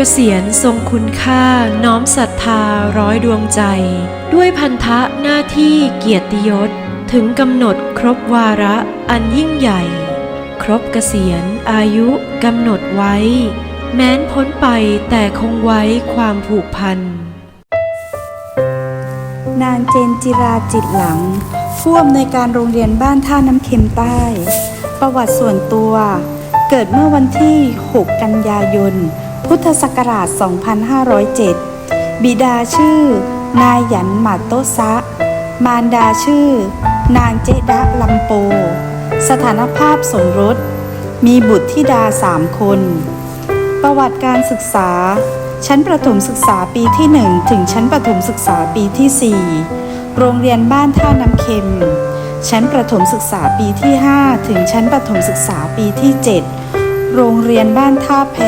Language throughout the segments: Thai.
กษียณทรงคุณค่าน้อมศรัทธาร้อยดวงใจ ด้วยพันธะหน้าที่เกียรติยศ ถึงกำหนดครบวาระอันยิ่งใหญ่ ครบเกษียณอายุกำหนดไว้ แม้นพ้นไปแต่คงไว้ความผูกพัน นางเจนจิราจิตหลัง ผู้อำนวยการโรงเรียนบ้านท่าน้ำเค็มใต้ ประวัติส่วนตัว เกิดเมื่อวันที่ 6 กันยายน พุทธศักราช 2507 บิดาชื่อ นายหยันหมาโตซะ มารดาชื่อ นางเจดะลำโป สถานภาพสมรส มีบุตรธิดาสามคน ประวัติการศึกษา ชั้นประถมศึกษาปีที่ 1 ถึงชั้นประถมศึกษาปีที่ 4 โรงเรียนบ้านท่าน้ำเค็ม ชั้นประถมศึกษาปีที่ 5 ถึงชั้นประถมศึกษาปีที่ 7 โรงเรียนบ้านท่าแพ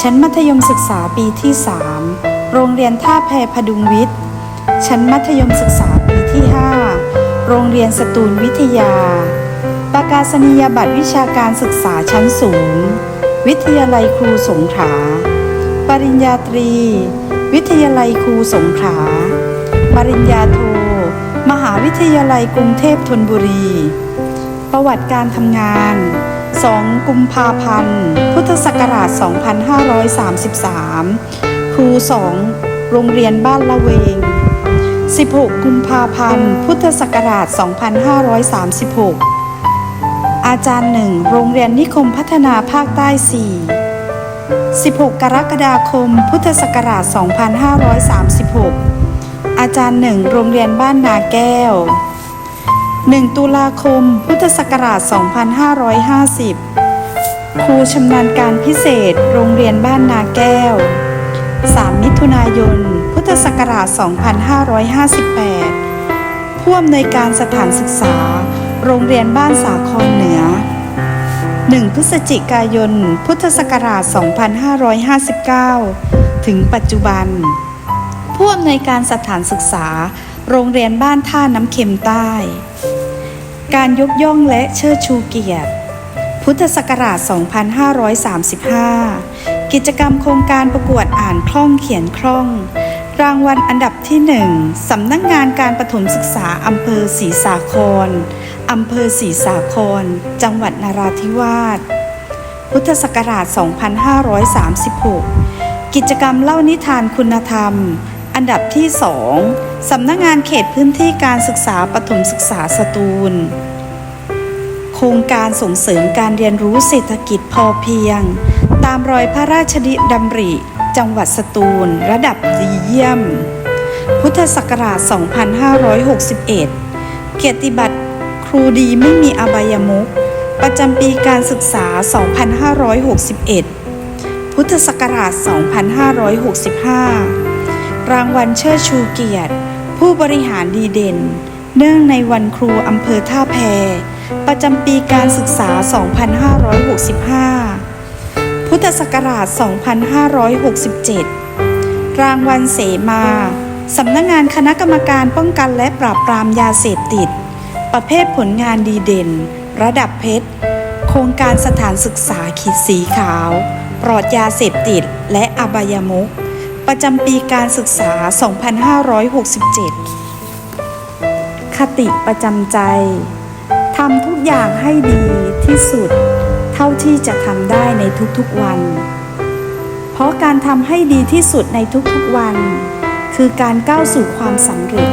ชั้นมัธยมศึกษาปีที่ 3 โรงเรียนท่าแพพดุงวิทย์ ชั้นมัธยมศึกษาปีที่ 5 โรงเรียนสตูลวิทยา ประกาศนียบัตรวิชาการศึกษาชั้นสูง วิทยาลัยครูสงขลา ปริญญาตรี วิทยาลัยครูสงขลา ปริญญาโท มหาวิทยาลัยกรุงเทพธนบุรี ประวัติการทำงาน 2 กุมภาพันธ์ พุทธศักราช 2533 ครู 2 โรงเรียนบ้านละเวง 16 กุมภาพันธ์ พุทธศักราช 2536 อาจารย์หนึ่งโรงเรียนนิคมพัฒนาภาคใต้ 4 16 กรกฎาคม พุทธศักราช 2536 อาจารย์หนึ่งโรงเรียนบ้านนาแก้ว 1 ตุลาคม พุทธศักราช 2550 ครูชำนาญการพิเศษ โรงเรียนบ้านนาแก้ว 3 มิถุนายน พุทธศักราช 2558 ผู้อำนวยการสถานศึกษา โรงเรียนบ้านสาครเหนือ 1 พฤศจิกายน พุทธศักราช 2559 ถึงปัจจุบัน ผู้อำนวยการสถานศึกษาโรงเรียนบ้านท่าน้ำเค็มใต้ การยกย่องและเชิดชูเกียรติ พุทธศักราช 2535 กิจกรรมโครงการประกวดอ่านคล่องเขียนคล่อง รางวัลอันดับที่ 1 สำนักงานการประถมศึกษาอำเภอศรีสาครอำเภอศรีสาคร จังหวัดนราธิวาส พุทธศักราช 2536 กิจกรรมเล่านิทานคุณธรรม อันดับที่ 2 สำนักงานเขตพื้นที่การศึกษาปฐมศึกษาสตูล โครงการส่งเสริมการเรียนรู้เศรษฐกิจพอเพียง ตามรอยพระราชดำริ จังหวัดสตูล ระดับดีเยี่ยม พุทธศักราช 2561 เกียรติบัตรครูดีไม่มีอบายมุขประจำปีการศึกษา 2561 พุทธศักราช 2565 รางวัลเชิดชูเกียรติ ผู้บริหารดีเด่น เนื่องในวันครูอำเภอท่าแพ ประจำปีการศึกษา 2565 พุทธศักราช 2567 รางวัลเสมาสำนักงานคณะกรรมการป้องกันและปราบปรามยาเสพติด ประเภทผลงานดีเด่น ระดับเพชร โครงการสถานศึกษาขีดสีขาว ปลอดยาเสพติดและอบายมุข ประจำปีการศึกษา 2567 คติประจำใจ ทำทุกอย่างให้ดีที่สุด เท่าที่จะทำได้ในทุกๆวัน เพราะการทำให้ดีที่สุดในทุกๆวัน คือการก้าวสู่ความสำเร็จ